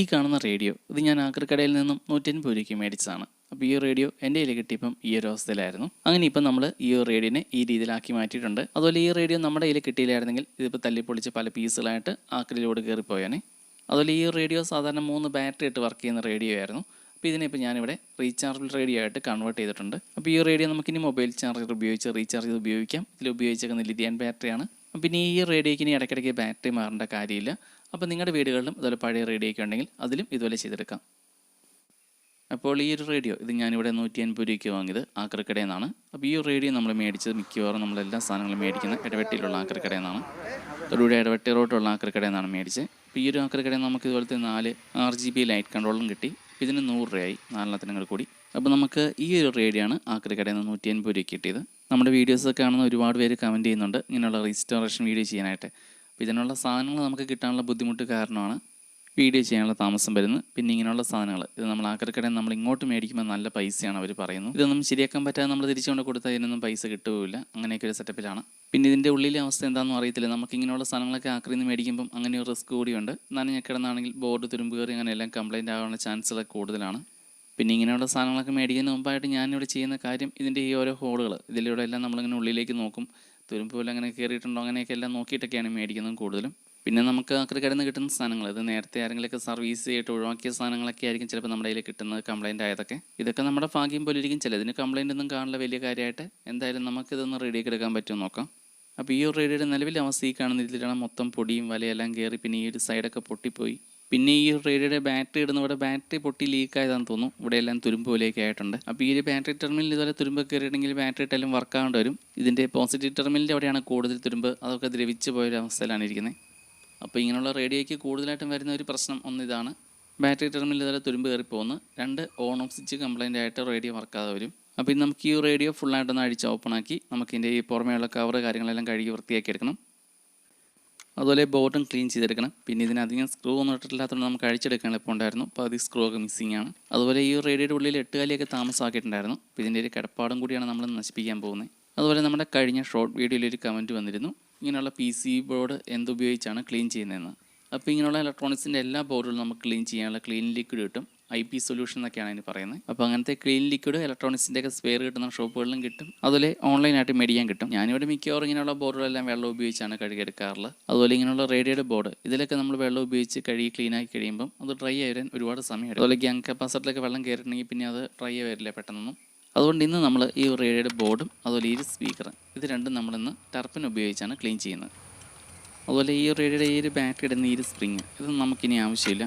ഈ കാണുന്ന റേഡിയോ ഇത് ഞാൻ ആക്രിക്കടയിൽ നിന്നും നൂറ്റൻപത് രൂപയ്ക്ക് മേടിച്ചതാണ്. അപ്പോൾ ഈ റേഡിയോ എന്റെ കയ്യിൽ കിട്ടിയപ്പം ഈ ഒരു അവസ്ഥയിലായിരുന്നു. അങ്ങനെ ഇപ്പം നമ്മൾ ഈ ഒരു റേഡിയോനെ ഈ രീതിയിലാക്കി മാറ്റിയിട്ടുണ്ട്. അതുപോലെ ഈ റേഡിയോ നമ്മുടെ കയ്യിൽ കിട്ടിയില്ലായിരുന്നെങ്കിൽ ഇതിപ്പോൾ തല്ലിപ്പൊളിച്ച് പല പീസുകളായിട്ട് ആക്രിലോട് കയറിപ്പോയാനെ. അതുപോലെ ഈ റേഡിയോ സാധാരണ മൂന്ന് ബാറ്ററി ഇട്ട് വർക്ക് ചെയ്യുന്ന റേഡിയോ ആയിരുന്നു. അപ്പോൾ ഇതിനെ ഇപ്പോൾ ഞാനിവിടെ റീചാർജബിൾ റേഡിയോ ആയിട്ട് കൺവേർട്ട് ചെയ്തിട്ടുണ്ട്. അപ്പോൾ ഈ റേഡിയോ നമുക്കിനി മൊബൈൽ ചാർജർ ഉപയോഗിച്ച് റീചാർജ് ചെയ്ത് ഉപയോഗിക്കാം. ഇതിൽ ഉപയോഗിച്ചേക്കുന്ന ലിഥിയൻ ബാറ്ററിയാണ്. പിന്നെ ഈ റേഡിയോയ്ക്ക് ഇനി ഇടയ്ക്കിടയ്ക്ക് ബാറ്ററി മാറേണ്ട കാര്യമില്ല. അപ്പോൾ നിങ്ങളുടെ വീടുകളിലും അതുപോലെ പഴയ റേഡിയോ ഒക്കെ ഉണ്ടെങ്കിൽ അതിലും ഇതുപോലെ ചെയ്തെടുക്കാം. അപ്പോൾ ഈ ഒരു റേഡിയോ ഇത് ഞാനിവിടെ നൂറ്റി അൻപത് രൂപയ്ക്ക് വാങ്ങിയത് ആക്രിക്കടയിൽ നിന്നാണ് അപ്പോൾ ഈ ഒരു റേഡിയോ നമ്മൾ മേടിച്ചത് മിക്കവാറും നമ്മളെല്ലാ സാധനങ്ങളും മേടിക്കുന്ന ഇടവെട്ടിയിലുള്ള ആക്രിക്കടയിൽ നിന്നാണ് തൊടുപുഴ ഇടവെട്ടി റോട്ടുള്ള ആക്രിക്കടയിൽ നിന്നാണ് മേടിച്ചത്. അപ്പോൾ ഈ ഒരു ആക്രിക്കടയിൽ നമുക്ക് ഇതുപോലത്തെ നാല് ആറ് ജി ബി ലൈറ്റ് കൺട്രോളും കിട്ടി. ഇതിന് നൂറ് രൂപയായി നാലെണ്ണത്തിനും കൂടി. കൂടി അപ്പോൾ നമുക്ക് ഈ ഒരു റേഡിയോ ആണ് ആക്രിക്കടയിൽ നിന്ന് നൂറ്റി അൻപത് രൂപയ്ക്ക് കിട്ടിയത്. നമ്മുടെ വീഡിയോസൊക്കെ കാണുന്ന ഒരുപാട് പേര് കമന്റ് ചെയ്യുന്നുണ്ട്. ഇങ്ങനെയുള്ള റീസ്റ്റോറേഷൻ വീഡിയോ ചെയ്യാനായിട്ട്. അപ്പോൾ ഇതിനുള്ള സാധനങ്ങൾ നമുക്ക് കിട്ടാനുള്ള ബുദ്ധിമുട്ട് കാരണമാണ് വീഡിയോ ചെയ്യാനുള്ള താമസം വരുന്നത്. പിന്നെ ഇങ്ങനെയുള്ള സാധനങ്ങൾ ഇത് നമ്മൾ ആക്രിക്കടയിൽ നമ്മൾ ഇങ്ങോട്ട് മേടിക്കുമ്പോൾ നല്ല പൈസയാണ് അവർ പറയുന്നത്. ഇതൊന്നും ശരിയാക്കാൻ പറ്റാതെ നമ്മൾ തിരിച്ചുകൊണ്ട് കൊടുത്താൽ ഇതിനൊന്നും പൈസ കിട്ടുകയില്ല. അങ്ങനെയൊക്കെ ഒരു സെറ്റപ്പിലാണ്. പിന്നെ ഇതിന്റെ ഉള്ളിലെ അവസ്ഥ എന്താണെന്ന് അറിയത്തില്ല. നമുക്ക് ഇങ്ങനെയുള്ള സാധനങ്ങളൊക്കെ ആക്രിയിൽ നിന്ന് മേടിക്കുമ്പം അങ്ങനെ ഒരു റിസ്ക് കൂടിയുണ്ട്. എന്നാലും ഞാൻ കിടന്നാണെങ്കിൽ ബോർഡ് തുരുമ്പ് കയറി അങ്ങനെ എല്ലാം കംപ്ലൈന്റ് ആകാനുള്ള ചാൻസുകളൊക്കെ കൂടുതലാണ്. പിന്നെ ഇങ്ങനെയുള്ള സാധനങ്ങളൊക്കെ മേടിക്കുന്നതിന് മുമ്പായിട്ട് ഞാനിവിടെ ചെയ്യുന്ന കാര്യം ഇതിന്റെ ഈ ഓരോ ഹോളുകൾ ഇതിലൂടെ എല്ലാം നമ്മളിങ്ങനെ ഉള്ളിലേക്ക് നോക്കും. തുരുമ്പ് പോലെ അങ്ങനെ കയറിയിട്ടുണ്ടോ അങ്ങനെയൊക്കെ എല്ലാം നോക്കിയിട്ടൊക്കെയാണ് മേടിക്കുന്നത് കൂടുതലും. പിന്നെ നമുക്ക് നിന്ന് കിട്ടുന്ന സാധനങ്ങൾ ഇത് നേരത്തെ ആരെങ്കിലുമൊക്കെ സർവീസ് ചെയ്തിട്ട് ഒഴിവാക്കിയ സാധനങ്ങളൊക്കെ ആയിരിക്കും ചിലപ്പോൾ നമ്മുടെ കയ്യിൽ കിട്ടുന്നത് കംപ്ലൈന്റ് ആയതൊക്കെ. ഇതൊക്കെ നമ്മുടെ ഭാഗ്യം പോലെ ഇരിക്കും. ചില ഇതിന് കംപ്ലൈന്റ് ഒന്നും കാണില്ല വലിയ കാര്യമായിട്ട് എന്തായാലും നമുക്കിതൊന്ന് റെഡിയാക്കി എടുക്കാൻ പറ്റുമോ നോക്കാം. അപ്പോൾ ഈ ഒരു റേഡിയോയുടെ നിലവിൽ അവസ്ഥ ഈ കാണുന്ന രീതിയിലാണ് മൊത്തം പൊടിയും വലയെല്ലാം കയറി പിന്നെ ഈ ഒരു സൈഡൊക്കെ പൊട്ടിപ്പോയി. പിന്നെ ഈ റേഡിയോയുടെ ബാറ്ററി ഇടുന്ന ഇവിടെ ബാറ്ററി പൊട്ടി ലീക്ക് ആയതാണെന്ന് തോന്നുന്നു. ഇവിടെ എല്ലാം തുരുമ്പ് പോലെയൊക്കെ ആയിട്ടുണ്ട്. അപ്പോൾ ഈ ഒരു ബാറ്ററി ടെർമിനൽ ഇതുപോലെ തുരുമ്പ് കയറിയിട്ടുണ്ടെങ്കിൽ ബാറ്ററി ഇട്ടാലും വർക്ക് ആവേണ്ടി വരും. ഇതിന്റെ പോസിറ്റീവ് ടെർമിനലിന്റെ അവിടെയാണ് കൂടുതൽ തുരുമ്പ്. അതൊക്കെ ദ്രവിച്ച് പോയൊരു അവസ്ഥയിലാണ് ഇരിക്കുന്നത്. അപ്പോൾ ഇങ്ങനെയുള്ള റേഡിയോയ്ക്ക് കൂടുതലായിട്ടും വരുന്ന ഒരു പ്രശ്നം ഒന്ന് ഇതാണ്. ബാറ്ററി ടെർമിനൽ ഇതുപോലെ തുരുമ്പ് കയറി പോകുന്നു രണ്ട് ഓൺ ഓഫ് സ്വിച്ച് കംപ്ലൈന്റ് ആയിട്ട് റേഡിയോ വർക്കാതെ വരും. അപ്പോൾ ഇത് നമുക്ക് ഈ റേഡിയോ ഫുള്ളായിട്ടൊന്ന് അടിച്ച് ഓപ്പൺ ആക്കി നമുക്ക് ഇതിന്റെ ഈ പുറമേയുള്ള കവർ കാര്യങ്ങളെല്ലാം കഴുകി വൃത്തിയാക്കി എടുക്കണം. അതുപോലെ ബോർഡും ക്ലീൻ ചെയ്തെടുക്കണം. പിന്നെ ഇതിനധികം സ്ക്രൂ ഒന്നും ഇട്ടിട്ടില്ലാത്തതുകൊണ്ട് നമുക്ക് അഴിച്ചെടുക്കാൻ എളുപ്പമുണ്ടായിരുന്നു അപ്പോൾ അത് സ്ക്രൂ ഒക്കെ മിസ്സിംഗ് ആണ്. അതുപോലെ ഈ റേഡിയോയുടെ ഉള്ളിൽ എട്ടുകാലിയൊക്കെ താമസമാക്കിയിട്ടുണ്ടായിരുന്നു. അപ്പോൾ ഇതിന്റെ ഒരു കിടപ്പാടും കൂടിയാണ് നമ്മൾ നശിപ്പിക്കാൻ പോകുന്നത്. അതുപോലെ നമ്മുടെ കഴിഞ്ഞ ഷോർട്ട് വീഡിയോയിൽ ഒരു കമന്റ് വന്നിരുന്നു. ഇങ്ങനെയുള്ള പി സി ബോർഡ് എന്തുപയോഗിച്ചാണ് ക്ലീൻ ചെയ്യുന്നതെന്ന്. അപ്പോൾ ഇങ്ങനെയുള്ള ഇലക്ട്രോണിക്സിന്റെ എല്ലാ ബോർഡുകളും നമുക്ക് ക്ലീൻ ചെയ്യാനുള്ള ക്ലീൻ ലിക്വിഡ് കിട്ടും. ഐ പി സൊല്യൂഷൻ എന്നൊക്കെയാണ് അതിന് പറയുന്നത്. അപ്പോൾ അങ്ങനത്തെ ക്ലീൻ ലിക്വിഡ് ഇലക്ട്രോണിക്സിന്റെ ഒക്കെ സ്പെയർ കിട്ടുന്ന ഷോപ്പുകളിലും കിട്ടും. അതുപോലെ ഓൺലൈനായിട്ട് മേടിക്കാൻ കിട്ടും. ഞാനിവിടെ മിക്കവാറും ഇങ്ങനെയുള്ള ബോർഡുകളെല്ലാം വെള്ളം ഉപയോഗിച്ചാണ് കഴുകിയെടുക്കാറുള്ളത്. അതുപോലെ ഇങ്ങനെയുള്ള റേഡിയോയുടെ ബോർഡ് ഇതിലൊക്കെ നമ്മൾ വെള്ളം ഉപയോഗിച്ച് കഴുകി ക്ലീൻ ആക്കി കഴിയുമ്പം അത് ഡ്രൈ ആയി ഒരുപാട് സമയം അതുപോലെ ഗ്യാങ് കപ്പാസിറ്ററിലൊക്കെ വെള്ളം കയറിയിട്ടുണ്ടെങ്കിൽ പിന്നെ അത് ഡ്രൈ ആയി പെട്ടെന്നൊന്നും. അതുകൊണ്ട് ഇന്ന് നമ്മൾ ഈ റേഡിയോയുടെ ബോർഡും അതുപോലെ ഈ സ്പീക്കറും ഇത് രണ്ടും നമ്മളിന്ന് ടർപ്പിൻ ഉപയോഗിച്ചാണ് ക്ലീൻ ചെയ്യുന്നത്. അതുപോലെ ഈ റേഡിയോയുടെ ഈ ഒരു ബാറ്ററി ഇടുന്ന ഈ ഒരു സ്പ്രിങ് ഇതൊന്നും നമുക്കിനി ആവശ്യമില്ല.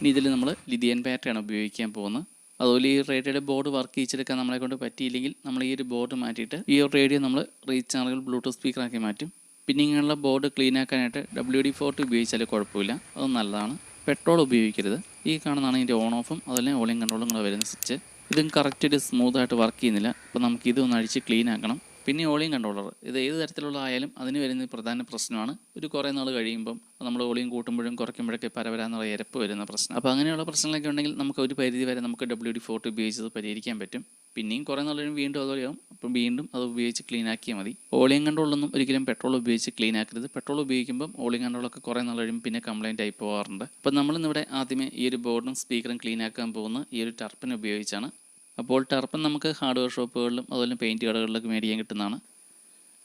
ഇനി ഇതിൽ നമ്മൾ ലിഥിയൻ ബാറ്ററിയാണ് ഉപയോഗിക്കാൻ പോകുന്നത് അതുപോലെ ഈ റേഡിയോയുടെ ബോർഡ് വർക്ക് ചെയ്യിച്ചെടുക്കാൻ നമ്മളെ കൊണ്ട് പറ്റിയില്ലെങ്കിൽ നമ്മൾ ഈ ഒരു ബോർഡ് മാറ്റിയിട്ട് ഈ ഒരു റേഡിയോ നമ്മൾ റീചാർജബിൾ ബ്ലൂടൂത്ത് സ്പീക്കറാക്കി മാറ്റും. പിന്നെ ഇങ്ങനെയുള്ള ബോർഡ് ക്ലീൻ ആക്കാനായിട്ട് ഡബ്ല്യു ഡി ഫോർട്ടി ഉപയോഗിച്ചാൽ കുഴപ്പമില്ല. അത് നല്ലതാണ്. പെട്രോൾ ഉപയോഗിക്കരുത്. ഈ കാണുന്നതാണ് ഇതിന്റെ ഓൺ ഓഫും അതുപോലെ ഓളിയും കൺട്രോളും കൂടെ വരുന്ന സ്വിച്ച്. ഇതും കറക്റ്റ് ഒരു സ്മൂത്തായിട്ട് വർക്ക് ചെയ്യുന്നില്ല. അപ്പോൾ നമുക്ക് ഇതൊന്ന് അഴിച്ച് ക്ലീൻ ആക്കണം. പിന്നെ ഓളിയും കൺട്രോളർ. ഇത് ഏത് തരത്തിലുള്ള ആയാലും അതിന് വരുന്ന പ്രധാന പ്രശ്നമാണ്. ഒരു കുറേ നാൾ കഴിയുമ്പം നമ്മൾ ഓളിയും കൂട്ടുമ്പോഴും കുറയ്ക്കുമ്പോഴൊക്കെ പരവരാന്നുള്ള ഇരപ്പ് വരുന്ന പ്രശ്നം. അപ്പോൾ അങ്ങനെയുള്ള പ്രശ്നങ്ങളൊക്കെ ഉണ്ടെങ്കിൽ നമുക്ക് ഒരു പരിധി വരെ നമുക്ക് ഡബ്ല്യു ഡി ഫോർട്ട് ഉപയോഗിച്ചത് പരിഹരിക്കാൻ പറ്റും. പിന്നെയും കുറേ നാൾ കഴിയുമ്പോൾ വീണ്ടും അതുപോലെയാവും. അപ്പം വീണ്ടും അത് ഉപയോഗിച്ച് ക്ലീൻ ആക്കിയാൽ മതി. ഓളിയം കൺട്രോളൊന്നും ഒരിക്കലും പെട്രോൾ ഉപയോഗിച്ച് ക്ലീൻ ആക്കരുത്. പെട്രോൾ ഉപയോഗിക്കുമ്പം ഓളിയം കൺട്രോളൊക്കെ കുറേ നാൾ കഴിയും പിന്നെ കംപ്ലൈന്റ് ആയി പോകാറുണ്ട്. അപ്പം നമ്മളിന്നിവിടെ ആദ്യമേ ഈ ഒരു ബോർഡും സ്പീക്കറും ക്ലീൻ ആക്കാൻ പോകുന്ന ഈ ഒരു ടർപ്പൻ ഉപയോഗിച്ചാണ് അപ്പോൾ ടർപ്പൻ നമുക്ക് ഹാർഡ്വെയർ ഷോപ്പുകളിലും അതുപോലെ പെയിന്റ് കടകളിലൊക്കെ മേടിക്കാൻ കിട്ടുന്നതാണ്.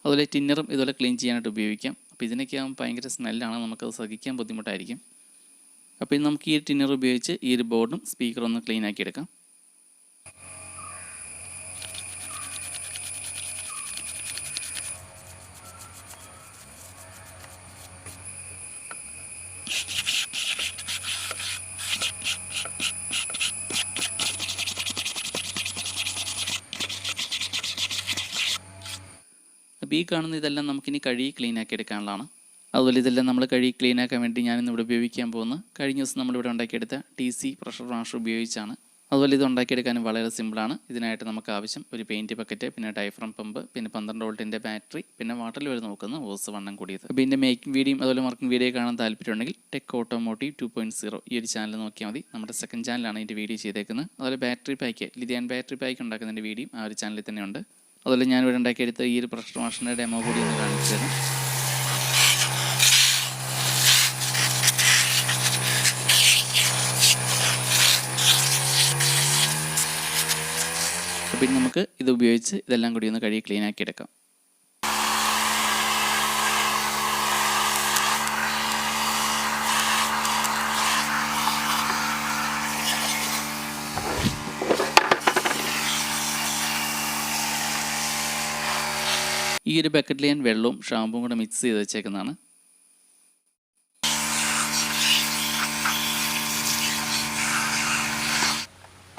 അതുപോലെ ടിന്നറും ഇതുപോലെ ക്ലീൻ ചെയ്യാനായിട്ട് ഉപയോഗിക്കാം. അപ്പോൾ ഇതിനൊക്കെ ആകുമ്പോൾ ഭയങ്കര സ്മെല്ലാണ് നമുക്കത് സഹിക്കാൻ ബുദ്ധിമുട്ടായിരിക്കും. അപ്പോൾ ഇത് നമുക്ക് ഈ ടിന്നർ ഉപയോഗിച്ച് ഈ ഒരു ബോർഡും സ്പീക്കറും ഒന്ന് ക്ലീൻ ആക്കി എടുക്കാം അപ്പോൾ ഈ കാണുന്ന ഇതെല്ലാം നമുക്കിനി കഴുകി ക്ലീൻ ആക്കി എടുക്കാനുള്ളതാണ്. അതുപോലെ ഇതെല്ലാം നമ്മൾ കഴുകി ക്ലീൻ ആക്കാൻ വേണ്ടി ഞാനിന്ന് ഇവിടെ ഉപയോഗിക്കാൻ പോകുന്നത് കഴിഞ്ഞ ദിവസം നമ്മളിവിടെ ഉണ്ടാക്കിയെടുത്ത ടി സി പ്രഷർ വാഷർ ഉപയോഗിച്ചാണ്. അതുപോലെ ഇത് ഉണ്ടാക്കിയെടുക്കാനും വളരെ സിമ്പിളാണ് ഇതിനായിട്ട് നമുക്ക് ആവശ്യം ഒരു പെയിന്റ് ബക്കറ്റ് പിന്നെ ഡൈഫ്രം പമ്പ് പിന്നെ പന്ത്രണ്ട് വോൾട്ടിന്റെ ബാറ്ററി പിന്നെ വാട്ടർ വരെ നോക്കുന്ന ഓസ് വണ്ണം കൂടിയത്. അപ്പോൾ ഇതിന്റെ മേക്കിംഗ് വീഡിയോയും അതുപോലെ വർക്കിംഗ് വീഡിയോ കാണാൻ താല്പര്യമുണ്ടെങ്കിൽ Tech Automotive two point zero ഈ ഒരു ചാനൽ നോക്കിയാൽ മതി. നമ്മുടെ സെക്കൻഡ് ചാനലാണ് ഇതിന്റെ വീഡിയോ ചെയ്തേക്കുന്നത്. അതുപോലെ battery pack lithium battery pack ഉണ്ടാക്കുന്നതിന്റെ video ആ ഒരു ചാനലിൽ തന്നെയുണ്ട്. അതുപോലെ ഞാൻ ഇവിടെ ഉണ്ടാക്കിയെടുത്ത ഈ ഒരു പ്രഷർ വാഷിന്റെ ഡെമോ കൂടി ഒന്ന് കാണിച്ചു തരാം. പിന്നെ നമുക്ക് ഇത് ഉപയോഗിച്ച് ഇതെല്ലാം കൂടി ഒന്ന് കഴുകി ക്ലീൻ ആക്കി എടുക്കാം ഈ ഒരു ബക്കറ്റിൽ ഞാൻ വെള്ളവും ഷാമ്പും കൂടെ മിക്സ് ചെയ്ത് വെച്ചേക്കുന്നതാണ്.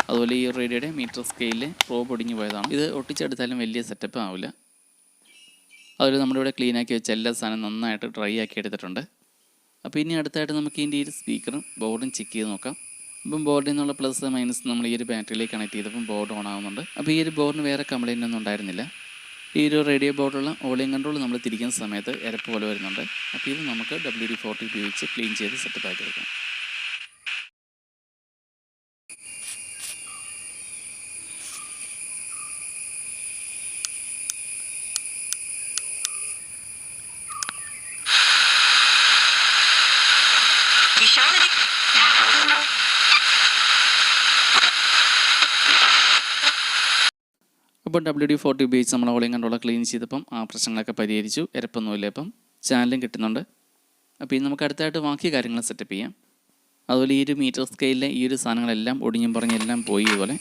അതുപോലെ ഈ റേഡിയോയുടെ മീറ്റർ സ്കെയിലിൽ റോബ് ഒടിഞ്ഞു പോയതാണ്. ഇത് ഒട്ടിച്ചെടുത്താലും വലിയ സെറ്റപ്പ് ആവില്ല അതുപോലെ നമ്മളിവിടെ ക്ലീൻ ആക്കി വെച്ച എല്ലാ സാധനം നന്നായിട്ട് ഡ്രൈ ആക്കി എടുത്തിട്ടുണ്ട്. അപ്പോൾ ഇനി അടുത്തായിട്ട് നമുക്ക് ഇതിന്റെ ഈ സ്പീക്കറും ബോർഡും ചെക്ക് ചെയ്ത് നോക്കാം. ഇപ്പം ബോർഡിൽ നിന്നുള്ള പ്ലസ് മൈനസ് നമ്മൾ ഈ ഒരു ബാറ്ററിയിലേക്ക് കണക്ട് ചെയ്തപ്പം ബോർഡ് ഓൺ ആവുന്നുണ്ട്. അപ്പോൾ ഈ ഒരു ബോർഡിന് വേറെ കംപ്ലൈന്റ് ഒന്നും ഉണ്ടായിരുന്നില്ല. ഈ ഒരു റേഡിയോ ബോർഡുള്ള ഓളിയം കൺട്രോൾ നമ്മൾ തിരിക്കുന്ന സമയത്ത് ഇരപ്പ് പോലെ വരുന്നുണ്ട്. അപ്പോൾ ഇത് നമുക്ക് ഡബ്ല്യു ഡി ഫോർട്ടി ഉപയോഗിച്ച് ക്ലീൻ ചെയ്ത് സെറ്റപ്പ് ആക്കി എടുക്കാം. വിശാലത അപ്പോൾ ഡബ്ല്യു ഡി ഫോർട്ടി ഉപയോഗിച്ച് നമ്മൾ ഓളിയും കണ്ടുള്ള ക്ലീൻ ചെയ്തപ്പം ആ പ്രശ്നങ്ങളൊക്കെ പരിഹരിച്ചു. ഇരപ്പൊന്നുമില്ല ഇപ്പം ചാനലും കിട്ടുന്നുണ്ട്. അപ്പോൾ ഇനി നമുക്ക് അടുത്തായിട്ട് ബാക്കി കാര്യങ്ങൾ സെറ്റപ്പ് ചെയ്യാം. അതുപോലെ ഈ ഒരു മീറ്റർ സ്കെയിലിലെ ഈ ഒരു സാധനങ്ങളെല്ലാം ഒടിഞ്ഞും പറഞ്ഞെല്ലാം പോയി ഇതുപോലെ.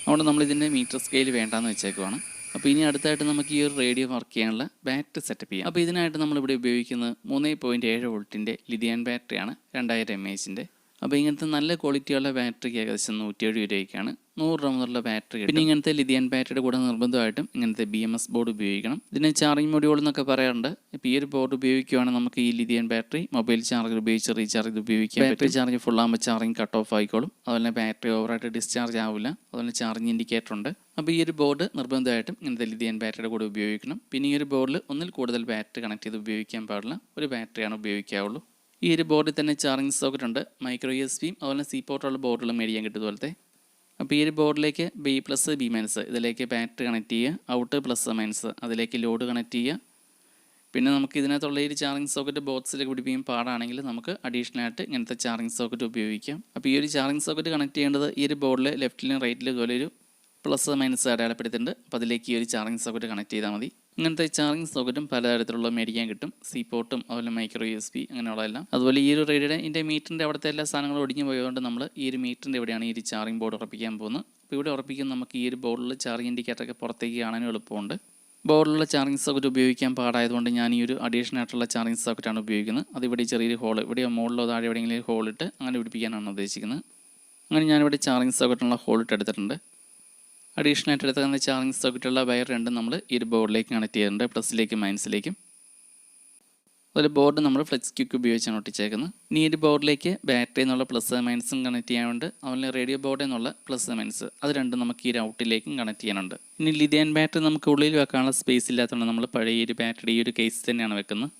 അതുകൊണ്ട് നമ്മൾ ഇതിന്റെ മീറ്റർ സ്കെയിൽ വേണ്ടാന്ന് വെച്ചേക്കുവാണ്. അപ്പോൾ ഇനി അടുത്തായിട്ട് നമുക്ക് ഈ ഒരു റേഡിയോ വർക്ക് ചെയ്യാനുള്ള ബാറ്ററി സെറ്റപ്പ് ചെയ്യാം. അപ്പോൾ ഇതിനായിട്ട് നമ്മളിവിടെ ഉപയോഗിക്കുന്നത് മൂന്ന് പോയിന്റ് ഏഴ് വോൾട്ടിന്റെ ലിഥിയൻ ബാറ്ററിയാണ് രണ്ടായിരം എം എച്ചിന്റെ അപ്പോൾ ഇങ്ങനത്തെ നല്ല ക്വാളിറ്റിയുള്ള ബാറ്ററിക്ക് ഏകദേശം നൂറ്റിയേഴ് രൂപയ്ക്കാണ്. നൂറ് രൂപ മുതലുള്ള ബാറ്ററി പിന്നെ ഇങ്ങനത്തെ ലിഥിയൻ ബാറ്ററിയുടെ കൂടെ നിർബന്ധമായിട്ടും ഇങ്ങനത്തെ ബി എം എസ് ബോർഡ് ഉപയോഗിക്കണം. ഇതിന് ചാർജിംഗ് മൊഡ്യൂൾ എന്നൊക്കെ പറയാറുണ്ട്. ഇപ്പോൾ ഈ ഒരു ബോർഡ് ഉപയോഗിക്കുകയാണെങ്കിൽ നമുക്ക് ഈ ലിഥിയൻ ബാറ്ററി മൊബൈൽ ചാർജർ ഉപയോഗിച്ച് റീചാർജ് ചെയ്ത് ഉപയോഗിക്കാം ബാറ്ററി ചാർജ് ഫുൾ ആകുമ്പോൾ ചാർജിങ് കട്ട് ഓഫ് ആയിക്കോളും. അതുപോലെ ബാറ്ററി ഓവറായിട്ട് ഡിസ്ചാർജ് ആവില്ല. അതുപോലെ ചാർജിങ് ഇൻഡിക്കേറ്റർ ഉണ്ട്. അപ്പോൾ ഈ ഒരു ബോർഡ് നിർബന്ധമായിട്ടും ഇങ്ങനത്തെ ലിഥിയൻ ബാറ്ററിയുടെ കൂടെ ഉപയോഗിക്കണം. പിന്നെ ഈ ഒരു ബോർഡിൽ ഒന്നിൽ കൂടുതൽ ബാറ്ററി കണക്ട് ചെയ്ത് ഉപയോഗിക്കാൻ പാടില്ല. ഒരു ബാറ്ററിയാണ് ഉപയോഗിക്കാവുള്ളൂ. ഈ ഒരു ബോർഡിൽ തന്നെ ചാർജിങ് സോക്കറ്റ് ഉണ്ട്. മൈക്രോ എസ് ബിയും അതുപോലെ സി പോർട്ടുള്ള ബോർഡുകളും മേടിക്കാൻ കിട്ടും അപ്പോൾ ഈ ഒരു ബോർഡിലേക്ക് ബി പ്ലസ് ബി മൈനസ് ഇതിലേക്ക് ബാറ്ററി കണക്ട് ചെയ്യുക. ഔട്ട് പ്ലസ് മൈനസ് അതിലേക്ക് ലോഡ് കണക്ട് ചെയ്യുക. പിന്നെ നമുക്ക് ഇതിനകത്തുള്ള ഈ ചാർജിങ് സോക്കറ്റ് ബോക്സിലേക്ക് പിടിപ്പിക്കാൻ പാടാണെങ്കിൽ നമുക്ക് അഡീഷണൽ ആയിട്ട് ഇങ്ങനത്തെ ചാർജിങ് സോക്കറ്റ് ഉപയോഗിക്കാം. അപ്പോൾ ഈ ഒരു ചാർജിങ് സോക്കറ്റ് കണക്ട് ചെയ്യേണ്ടത് ഈ ഒരു ബോർഡിൽ ലെഫ്റ്റിലും റൈറ്റിലും ഇതുപോലെ ഒരു പ്ലസ് മൈനസ് അടയാളപ്പെടുത്തിയിട്ടുണ്ട്. അപ്പോൾ അതിലേക്ക് ഈ ഒരു ചാർജിങ് സോക്കറ്റ് കണക്ട് ചെയ്താൽ മതി. ഇങ്ങനത്തെ ചാർജിങ് സോക്കറ്റും പലതരത്തിലുള്ള മേടിക്കാൻ കിട്ടും. സി പോർട്ടും അതുപോലെ മൈക്രോ യു എസ് പി അങ്ങനെയുള്ളതെല്ലാം. അതുപോലെ ഈ ഒരു റേഡിയുടെ ഇതിന്റെ മീറ്ററിന്റെ അവിടുത്തെ എല്ലാ സാധനങ്ങളും ഒടിഞ്ഞു പോയതുകൊണ്ട് നമ്മൾ ഈ ഒരു മീറ്ററിന്റെ എവിടെയാണ് ഈ ഒരു ചാർജിങ് ബോർഡ് ഉറപ്പിക്കാൻ പോകുന്നത്. അപ്പോൾ ഇവിടെ ഉറപ്പിക്കുന്ന നമുക്ക് ഈ ഒരു ബോർഡിൽ ചാർജ് ഇൻഡിക്കേറ്ററൊക്കെ പുറത്തേക്ക് കാണാനും എളുപ്പമുണ്ട്. ബോർഡിലുള്ള ചാർജിങ് സോക്കറ്റ് ഉപയോഗിക്കാൻ പാടായതുകൊണ്ട് ഞാൻ ഈ ഒരു അഡീഷണൽ ആയിട്ടുള്ള ചാർജിങ് സോക്കറ്റാണ് ഉപയോഗിക്കുന്നത്. അത് ഇവിടെ ചെറിയൊരു ഹോൾ ഇവിടെ മുകളിലോ താഴെ എവിടെയെങ്കിലും ഹോൾ ഇട്ട് അങ്ങനെ പിടിപ്പിക്കാനാണ് ഉദ്ദേശിക്കുന്നത്. അങ്ങനെ ഞാനിവിടെ ചാർജിങ് സോക്കറ്റിനുള്ള ഹോളിട്ട് എടുത്തിട്ടുണ്ട്. അഡീഷണൽ ആയിട്ട് എടുക്കുന്ന ചാർജിങ് സോക്കറ്റുള്ള വയർ രണ്ടും നമ്മൾ ഈ ഒരു ബോർഡിലേക്ക് കണക്ട് ചെയ്യുന്നുണ്ട് പ്ലസിലേക്കും മൈനസിലേക്കും അതുപോലെ ബോർഡ് നമ്മൾ ഫ്ലെക്സ് ക്യൂക്ക് ഉപയോഗിച്ചാണ് ഒട്ടിച്ചേക്കുന്നത്. ഇനി ഈ ബോർഡിലേക്ക് ബാറ്ററി എന്നുള്ള പ്ലസ് മൈനസും കണക്ട് ചെയ്യാനുണ്ട്. അതുപോലെ റേഡിയോ ബോർഡ് എന്നുള്ള പ്ലസ് മൈനസ് അത് രണ്ടും നമുക്ക് ഈ ഔട്ടിലേക്കും കണക്ട് ചെയ്യാനുണ്ട്. ഇനി ലിഥിയൻ ബാറ്ററി നമുക്ക് ഉള്ളിൽ വെക്കാനുള്ള സ്പേസ് ഇല്ലാത്തതുകൊണ്ട് നമ്മൾ പഴയ ഒരു ബാറ്ററി ഈ ഒരു കേസ് തന്നെയാണ് വെക്കുന്നത്.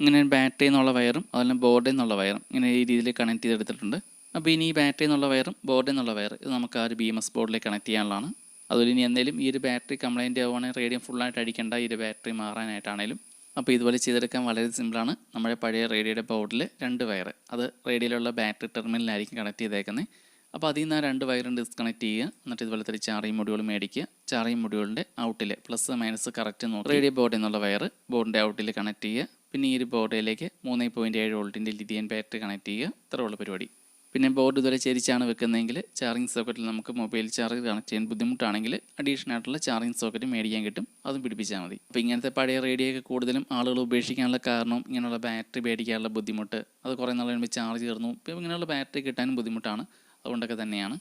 ഇങ്ങനെ ബാറ്ററി എന്നുള്ള വയറും അതുപോലെ ബോർഡിൽ നിന്നുള്ള വയറും ഇങ്ങനെ ഈ രീതിയിൽ കണക്ട് ചെയ്തെടുത്തിട്ടുണ്ട്. അപ്പോൾ ഇനി ഈ ബാറ്ററി എന്നുള്ള വയറും ബോർഡിൽ നിന്നുള്ള വയർ ഇത് നമുക്ക് ആ ഒരു ബി എം എസ് ബോർഡിലേക്ക് കണക്ട് ചെയ്യാനുള്ളതാണ്. അതുപോലെ ഇനി എന്തെങ്കിലും ഈ ഒരു ബാറ്ററി കംപ്ലൈന്റ് ആവുകയാണെങ്കിൽ റേഡിയം ഫുള്ളായിട്ട് അടിക്കേണ്ട ഈ ഒരു ബാറ്ററി മാറാനായിട്ടാണേലും. അപ്പോൾ ഇതുപോലെ ചെയ്തെടുക്കാൻ വളരെ സിമ്പിളാണ് നമ്മുടെ പഴയ റേഡിയോയുടെ ബോർഡിൽ രണ്ട് വയർ അത് റേഡിയോയിലുള്ള ബാറ്ററി ടെർമിനലായിരിക്കും കണക്ട് ചെയ്തേക്കുന്നത് അപ്പോൾ അതിൽ നിന്ന് ആ രണ്ട് വയറും ഡിസ്കണക്ട് ചെയ്യുക. എന്നിട്ട് ഇതുപോലെ ഒരു ചാർജിങ് മൊഡ്യൂൾ മേടിക്കുക. ചാർജിങ് മൊഡ്യൂളിന്റെ ഔട്ടിൽ പ്ലസ് മൈനസ് കറക്റ്റ് നോക്കുക റേഡിയോ ബോർഡിൽ നിന്നുള്ള വയർ ബോർഡിന്റെ ഔട്ടിൽ കണക്ട് ചെയ്യുക. പിന്നെ ഈ ഒരു ബോർഡിലേക്ക് മൂന്ന് പോയിന്റ് ഏഴ് വോൾട്ടിന്റെ ലിഥിയൻ ബാറ്ററി കണക്ട് ചെയ്യുക. ഇത്രയുള്ള പരിപാടി. പിന്നെ ബോർഡ് ഇതുവരെ ചരിച്ചാണ് വെക്കുന്നതെങ്കിൽ ചാർജിങ് സോക്കറ്റിൽ നമുക്ക് മൊബൈൽ ചാർജ് കണക്ട് ചെയ്യാൻ ബുദ്ധിമുട്ടാണെങ്കിൽ അഡീഷണൽ ആയിട്ടുള്ള ചാർജിങ് സോക്കറ്റ് മേടിക്കാൻ കിട്ടും. അതും പിടിപ്പിച്ചാൽ മതി. അപ്പോൾ ഇങ്ങനത്തെ പഴയ റേഡിയോ ഒക്കെ കൂടുതലും ആളുകൾ ഉപേക്ഷിക്കാനുള്ള കാരണം ഇങ്ങനെയുള്ള ബാറ്ററി മേടിക്കാനുള്ള ബുദ്ധിമുട്ട് അത് കുറേ നാൾ കഴിയുമ്പോൾ ചാർജ് കയറുന്നു ഇപ്പോൾ ഇങ്ങനെയുള്ള ബാറ്ററി കിട്ടാനും ബുദ്ധിമുട്ടാണ്. അതുകൊണ്ടൊക്കെ തന്നെയാണ്.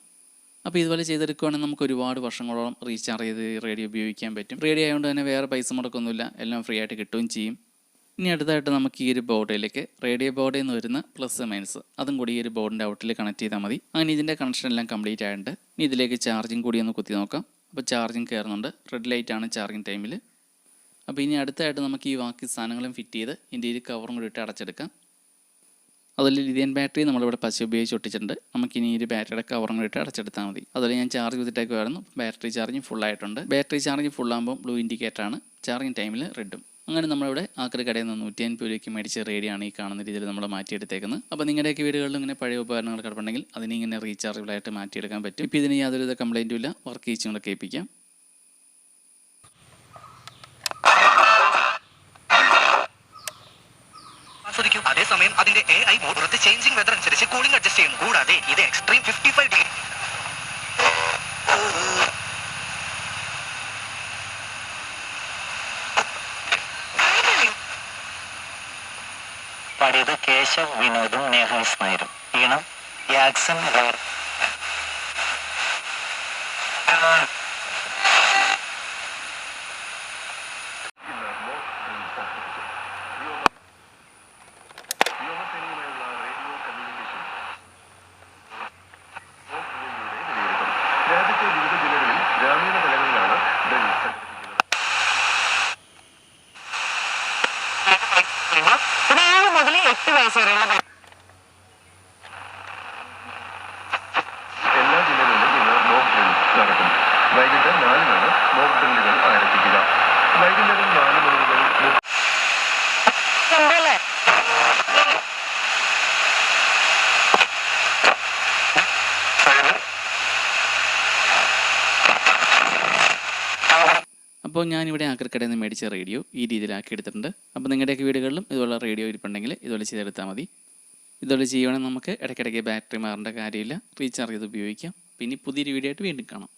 അപ്പോൾ ഇതുപോലെ ചെയ്തെടുക്കുകയാണെങ്കിൽ നമുക്ക് ഒരുപാട് വർഷങ്ങളോളം റീചാർജ് ചെയ്ത് റേഡിയോ ഉപയോഗിക്കാൻ പറ്റും. റേഡിയോ ആയതുകൊണ്ട് തന്നെ വേറെ പൈസ മുടക്കൊന്നുമില്ല. എല്ലാം ഫ്രീ ആയിട്ട് കിട്ടുകയും ചെയ്യും. ഇനി അടുത്തായിട്ട് നമുക്ക് ഈ ഒരു ബോർഡിലേക്ക് റേഡിയോ ബോർഡിൽ നിന്ന് വരുന്ന പ്ലസ് മൈനസ് അതും കൂടി ഈ ഒരു ബോർഡിന്റെ ഔട്ടിൽ കണക്ട് ചെയ്താൽ മതി. അങ്ങനെ ഇതിന്റെ കണക്ഷൻ എല്ലാം കംപ്ലീറ്റ് ആയിട്ടുണ്ട്. ഇനി ഇതിലേക്ക് ചാർജിങ് കൂടി ഒന്ന് കുത്തി നോക്കാം. അപ്പോൾ ചാർജിങ് കയറുന്നുണ്ട്. റെഡ് ലൈറ്റ് ആണ് ചാർജിങ് ടൈമിൽ അപ്പോൾ ഇനി അടുത്തായിട്ട് നമുക്ക് ഈ ബാക്കി സാധനങ്ങളും ഫിറ്റ് ചെയ്ത് ഇതിന്റെ ഒരു കവറും കൂടി ഇട്ട് അടച്ചെടുക്കാം. അതിൽ ലിഥിയൻ ബാറ്ററി നമ്മളിവിടെ പശ ഉപയോഗിച്ച് ഒട്ടിച്ചിട്ടുണ്ട്. നമുക്കിനി ഈ ഒരു ബാറ്ററിയുടെ കവറും കൂടി ഇട്ട് അടച്ചെടുത്താൽ മതി. അതുപോലെ ഞാൻ ചാർജ് ചെയ്തിട്ടേക്കുമായിരുന്നു ബാറ്ററി ചാർജിങ് ഫുൾ ആയിട്ടുണ്ട്. ബാറ്ററി ചാർജിങ് ഫുൾ ആകുമ്പോൾ ബ്ലൂ ഇൻഡിക്കേറ്റർ ആണ്. ചാർജിങ് ടൈമിൽ റെഡും അങ്ങനെ നമ്മളിവിടെ ആക്രി കടയിൽ നിന്ന് നൂറ്റി അൻപത് രൂപയ്ക്ക് മേടിച്ച റേഡിയാണ് ഈ കാണുന്ന രീതിയിൽ നമ്മൾ മാറ്റിയെടുത്തേക്കുന്നത്. അപ്പോൾ നിങ്ങളുടെയൊക്കെ വീടുകളിൽ ഇങ്ങനെ പഴയ ഉപകരണങ്ങൾ കിടപ്പുണ്ടെങ്കിൽ അതിനെ ഇങ്ങനെ റീചാർജബിളായിട്ട് മാറ്റിയെടുക്കാൻ പറ്റും. ഇപ്പോൾ ഇതിന് യാതൊരുവിധ കംപ്ലൈന്റും ഇല്ല. വർക്ക് ചെയ്ച്ചും കൂടെ കേൾപ്പിക്കാം അതേസമയം അതിന്റെ A I mode changing weather അനുസരിച്ച് കൂളിംഗ് അഡ്ജസ്റ്റ് ചെയ്യും കൂടാതെ ഇത് എക്സ്ട്രീം ഫിഫ്റ്റി ഫൈവ് ഡിഗ്രി പാടിയത് കേശവ് വിനോദും നേഹാസ് നായരും ഈണം യാക്സൺ റോർ பத்து வயசு வரையில അപ്പോൾ ഞാനിവിടെ ആക്രിക്കടയിൽ നിന്ന് മേടിച്ച റേഡിയോ ഈ രീതിയിലാക്കി എടുത്തിട്ടുണ്ട് അപ്പോൾ നിങ്ങളുടെയൊക്കെ വീടുകളിലും ഇതുപോലെ റേഡിയോ ഇരിപ്പുണ്ടെങ്കിൽ ഇതുപോലെ ചെയ്തെടുത്താൽ മതി. ഇതുപോലെ ചെയ്യുവാണെങ്കിൽ നമുക്ക് ഇടയ്ക്കിടയ്ക്ക് ബാറ്ററി മാറേണ്ട കാര്യമില്ല. റീചാർജ് ചെയ്ത് ഉപയോഗിക്കാം. പിന്നെ പുതിയൊരു വീഡിയോ ആയിട്ട് വീണ്ടും കാണാം.